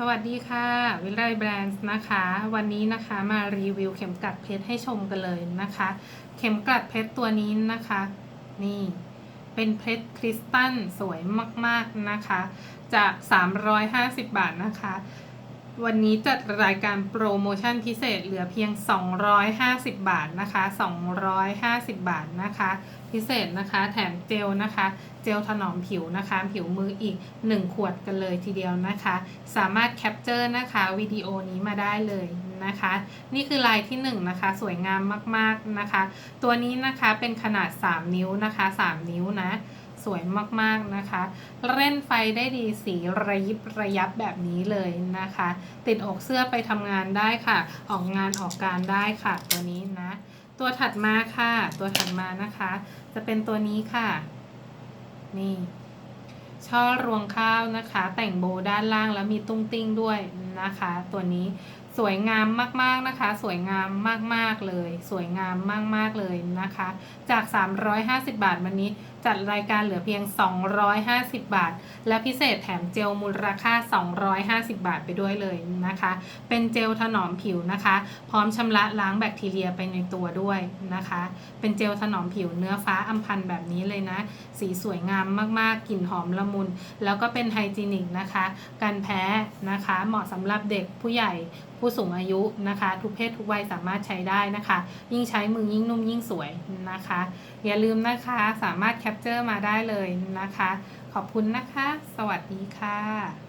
สวัสดีค่ะวิไลแบรนด์นะคะ วันนี้นะคะมารีวิวเข็มกลัดเพชรให้ชมกันเลยนะคะ เข็มกลัดเพชรตัวนี้นะคะ นี่ เป็นเพชรคริสตัลสวยมากๆนะคะจาก350 บาทนะคะ วันนี้จัดรายการโปรโมชั่นพิเศษเหลือเพียง 250 บาทนะคะ 250 บาทนะคะ พิเศษนะคะ แถมเจลนะคะ เจลถนอมผิวนะคะ ผิวมืออีก 1 ขวดกันเลยทีเดียวนะคะ สามารถแคปเจอร์นะคะวิดีโอนี้มาได้เลยนะคะ นี่คือลายที่1นะคะ สวยงามมากๆนะคะ ตัวนี้นะคะเป็นขนาด 3 นิ้วนะคะ 3 นิ้วนะ สวยมากๆนะคะ เล่นไฟได้ดีสีระยิบระยับแบบนี้เลยนะคะ ติดอกเสื้อไปทำงานได้ค่ะ ออกงานออกการได้ค่ะตัวนี้นะ ตัวถัดมาค่ะ ตัวถัดมานะคะ จะเป็นตัวนี้ค่ะ นี่ช่อรวงข้าวนะคะ แต่งโบด้านล่างแล้วมีตุ้งติ้งด้วย นะคะ ตัวนี้สวยงามมากๆนะคะ สวยงามมากๆเลย สวยงามมากๆเลยนะคะ จาก 350 บาทวันนี้จัดรายการเหลือเพียง 250 บาท และพิเศษแถมเจลมูลราคา250 บาทไปด้วยเลยนะคะ เป็นเจลถนอมผิวนะคะ พร้อมชำระล้างแบคทีเรียไปในตัวด้วยนะคะ เป็นเจลถนอมผิวเนื้อฟ้าอัมพันธ์แบบนี้เลยนะ สีสวยงามมากๆกลิ่นหอมละมุน แล้วก็เป็นไฮจีนิกนะคะ กันแพ้นะคะ เหมาะสำำหรับเด็กผู้ใหญ่ผู้สูงอายุนะคะ ทุกเพศทุกวัยสามารถใช้ได้นะคะ ยิ่งใช้มือยิ่งนุ่มยิ่งสวยนะคะ อย่าลืมนะคะสามารถแคปเจอร์มาได้เลยนะคะ ขอบคุณนะคะ สวัสดีค่ะ